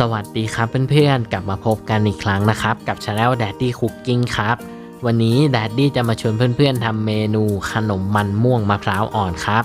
สวัสดีครับเพื่อนๆ กลับมาพบกันอีกครั้งนะครับ กับช anel Daddy Cooking ครับ วันนี้ Daddy จะมาชวนเพื่อนๆทำเมนูขนมมันม่วงมะพร้าวอ่อนครับ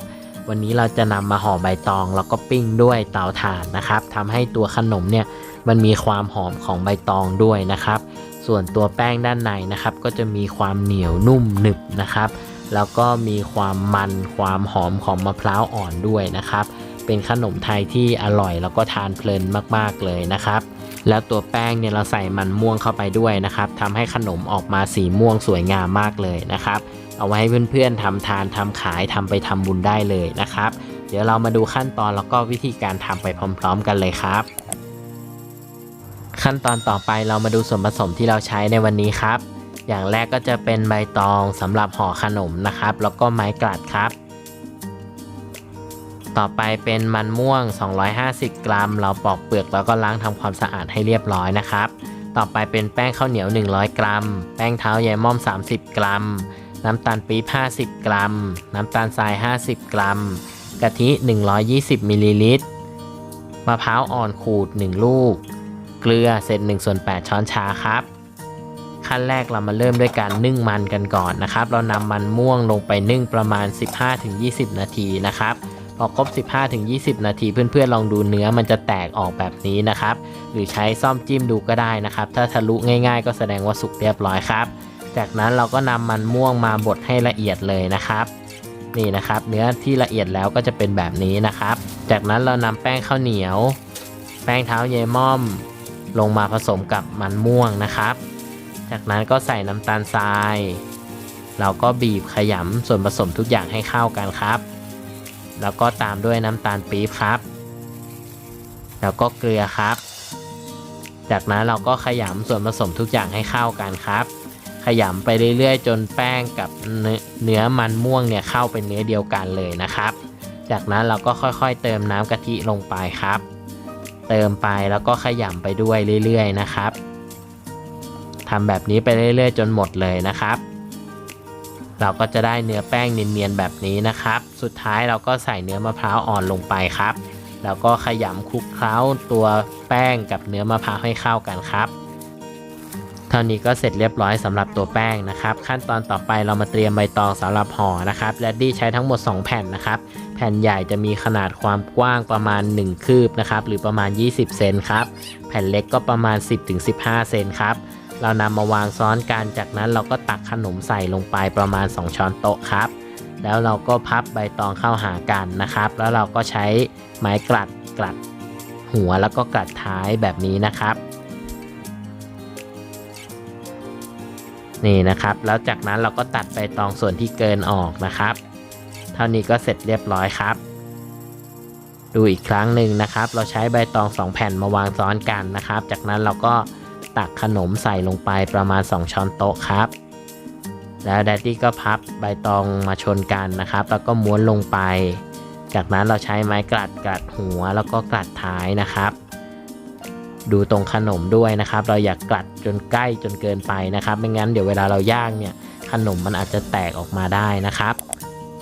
วันนี้เราจะนำมาห่อใบตองแล้วก็ปิ้งด้วยเตาถ่านนะครับทำให้ตัวขนมเนี่ยมันมีความหอมของใบตองด้วยนะครับ ส่วนตัวแป้งด้านในนะครับ ก็จะมีความเหนียวนุ่มหนึบนะครับ แล้วก็มีความมันความหอมของมะพร้าวอ่อนด้วยนะครับ เป็นขนมไทยที่อร่อยแล้วก็ทานเพลินมากๆเลยนะครับ แล้วตัวแป้งเนี่ยเราใส่มันม่วงเข้าไปด้วยนะครับทำให้ขนมออกมาสีม่วงสวยงามมากเลยนะครับ เอาไว้ให้เพื่อนๆทำทานทำขายทำไปทำบุญได้เลยนะครับ เดี๋ยวเรามาดูขั้นตอนแล้วก็วิธีการทำไปพร้อม ๆ กันเลยครับ ขั้นตอนต่อไปเรามาดูส่วนผสมที่เราใช้ในวันนี้ครับ อย่างแรกก็จะเป็นใบตองสำหรับห่อขนมนะครับ แล้วก็ไม้กลัดครับ ต่อไปเป็นมันม่วง 250 กรัม เราปอกเปลือกแล้วก็ล้างทำความสะอาดให้เรียบร้อยนะครับ ต่อไปเป็นแป้งข้าวเหนียว 100 กรัม แป้งเท้ายายม่อม 30 กรัม น้ำตาลปี๊บ50 กรัม น้ำตาลทราย 50 กรัม กะทิ 120มิลลิลิตรมะพร้าวอ่อนขูด 1 ลูก เกลือเศษ1ส่วน8ช้อนชาครับ ขั้นแรกเรามาเริ่มด้วยการนึ่งมันกันก่อนนะครับ เรานำมันม่วงลงไปนึ่งประมาณ 15-20 นาทีนะครับ พอครบ 15-20 นาทีเพื่อนๆลองดูเนื้อมันจะแตกออกแบบนี้นะครับ หรือใช้ซ่อมจิ้มดูก็ได้นะครับ ถ้าทะลุง่ายๆ ก็แสดงว่าสุกเรียบร้อยครับ จากนั้นเราก็นำมันม่วงมาบดให้ละเอียดเลยนะครับนี่นะครับ เนื้อที่ละเอียดแล้วก็จะเป็นแบบนี้นะครับ จากนั้นเรานำแป้งข้าวเหนียว แป้งเท้าเยม่อม ลงมาผสมกับมันม่วงนะครับ จากนั้นก็ใส่น้ำตาลทราย เราก็บีบขยำส่วนผสมทุกอย่างให้เข้ากันครับ แล้วก็ตามด้วยน้ำตาลปี๊บครับ แล้วก็เกลือครับ จากนั้นเราก็ขยำส่วนผสมทุกอย่างให้เข้ากันครับ ขยำไปเรื่อยๆ จนแป้งกับเนื้อมันม่วงเนี่ยเข้าเป็นเนื้อเดียวกันเลยนะครับ จากนั้นเราก็ค่อยๆ เติมน้ำกะทิลงไปครับ เติมไปแล้วก็ขยำไปด้วยเรื่อยๆนะครับทำแบบนี้ไปเรื่อยๆ จนหมดเลยนะครับ เราก็จะได้เนื้อแป้งเนียนๆแบบนี้นะครับ สุดท้ายเราก็ใส่เนื้อมะพร้าวอ่อนลงไปครับ แล้วก็ขยำคลุกเคล้าตัวแป้งกับเนื้อมะพร้าวให้เข้ากันครับเท่านี้ก็เสร็จเรียบร้อยสำหรับตัวแป้งนะครับ ขั้นตอนต่อไปเรามาเตรียมใบตองสำหรับห่อนะครับแรดดี้ใช้ทั้งหมด 2 แผ่นนะครับ แผ่นใหญ่จะมีขนาดความกว้างประมาณ 1 คืบนะครับหรือประมาณ 20 เซนครับ แผ่นเล็กก็ประมาณ 10-15 เซนครับ เรานำมาวางซ้อนกันจากนั้นเราก็ตักขนมใส่ลงไปประมาณ 2 ช้อนโต๊ะครับ แล้วเราก็พับใบตองเข้าหากันนะครับ แล้วเราก็ใช้ไม้กลัดกลัดหัวแล้วก็กลัดท้ายแบบนี้นะครับ นี่นะครับ แล้วจากนั้นเราก็ตัดใบตองส่วนที่เกินออกนะครับ เท่านี้ก็เสร็จเรียบร้อยครับ ดูอีกครั้งหนึ่งนะครับ เราใช้ใบตองสองแผ่นมาวางซ้อนกันนะครับ จากนั้นเราก็ ตักขนมใส่ลงไปประมาณ 2 ช้อนโต๊ะครับ แล้วแดดดี้ก็พับใบตองมาชนกันนะครับ แล้วก็ม้วนลงไป จากนั้นเราใช้ไม้กลัดกลัดหัวแล้วก็กลัดท้ายนะครับ ดูตรงขนมด้วยนะครับ เราอยากกลัดจนใกล้จนเกินไปนะครับ ไม่งั้นเดี๋ยวเวลาเราย่างเนี่ยขนมมันอาจจะแตกออกมาได้นะครับ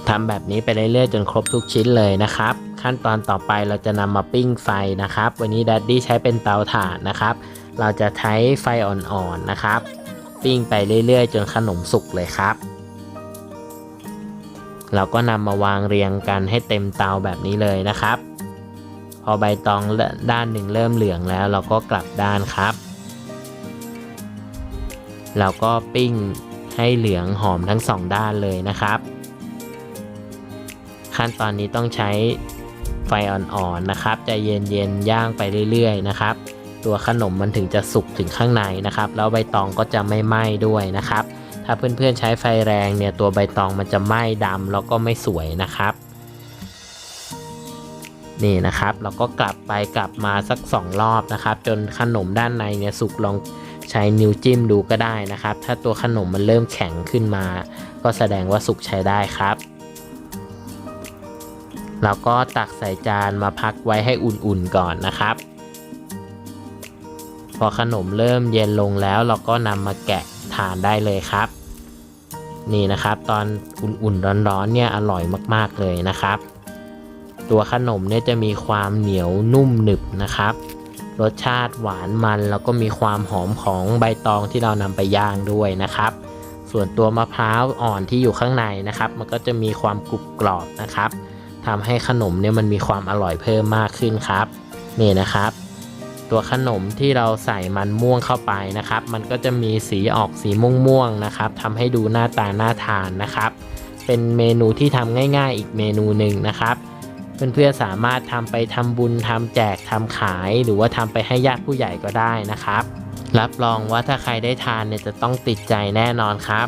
ทำแบบนี้ไปเรื่อยๆจนครบทุกชิ้นเลยนะครับ ขั้นตอนต่อไปเราจะนำมาปิ้งไฟนะครับ วันนี้ดัดดี้ใช้เป็นเตาถ่านนะครับ เราจะใช้ไฟอ่อนๆนะครับ ปิ้งไปเรื่อยๆ จนขนมสุกเลยครับ เราก็นำมาวางเรียงกันให้เต็มเตาแบบนี้เลยนะครับ พอใบตองด้านหนึ่งเริ่มเหลืองแล้วเราก็กลับด้านครับ เราก็ปิ้งให้เหลืองหอมทั้งสองด้านเลยนะครับ ขั้นตอนนี้ต้องใช้ไฟอ่อนๆนะครับใจเย็นๆย่างไปเรื่อยๆนะครับ ตัวขนมมันถึงจะสุกถึงข้างในนะครับ แล้วใบตองก็จะไม่ไหม้ด้วยนะครับ ถ้าเพื่อนๆใช้ไฟแรงเนี่ยตัวใบตองมันจะไหม้ดำแล้วก็ไม่สวยนะครับ นี่นะครับ เราก็กลับไปกลับมาสัก 2 รอบนะครับ จนขนมด้านในเนี่ยสุกลองใช้นิ้วจิ้มดูก็ได้นะครับ ถ้าตัวขนมมันเริ่มแข็งขึ้นมา ก็แสดงว่าสุกใช้ได้ครับเราก็ตักใส่จานมาพักไว้ให้อุ่นๆก่อนนะครับ พอขนมเริ่มเย็นลงแล้วเราก็นำมาแกะทานได้เลยครับ นี่นะครับตอนอุ่นๆร้อนๆเนี่ยอร่อยมากๆเลยนะครับ ตัวขนมเนี่ยจะมีความเหนียวนุ่มหนึบนะครับ รสชาติหวานมันแล้วก็มีความหอมของใบตองที่เรานำไปย่างด้วยนะครับ ส่วนตัวมะพร้าวอ่อนที่อยู่ข้างในนะครับ มันก็จะมีความกรุบกรอบนะครับทำให้ขนมเนี่ยมันมีความอร่อยเพิ่มมากขึ้นครับ นี่นะครับ ตัวขนมที่เราใส่มันม่วงเข้าไปนะครับ มันก็จะมีสีออกสีม่วงๆนะครับทำให้ดูหน้าตาน่าทานนะครับ เป็นเมนูที่ทำง่ายๆ อีกเมนูหนึ่งนะครับเพื่อนๆสามารถทำไปทำบุญทำแจกทำขาย หรือว่าทำไปให้ญาติผู้ใหญ่ก็ได้นะครับ รับรองว่าถ้าใครได้ทานเนี่ยจะต้องติดใจแน่นอนครับ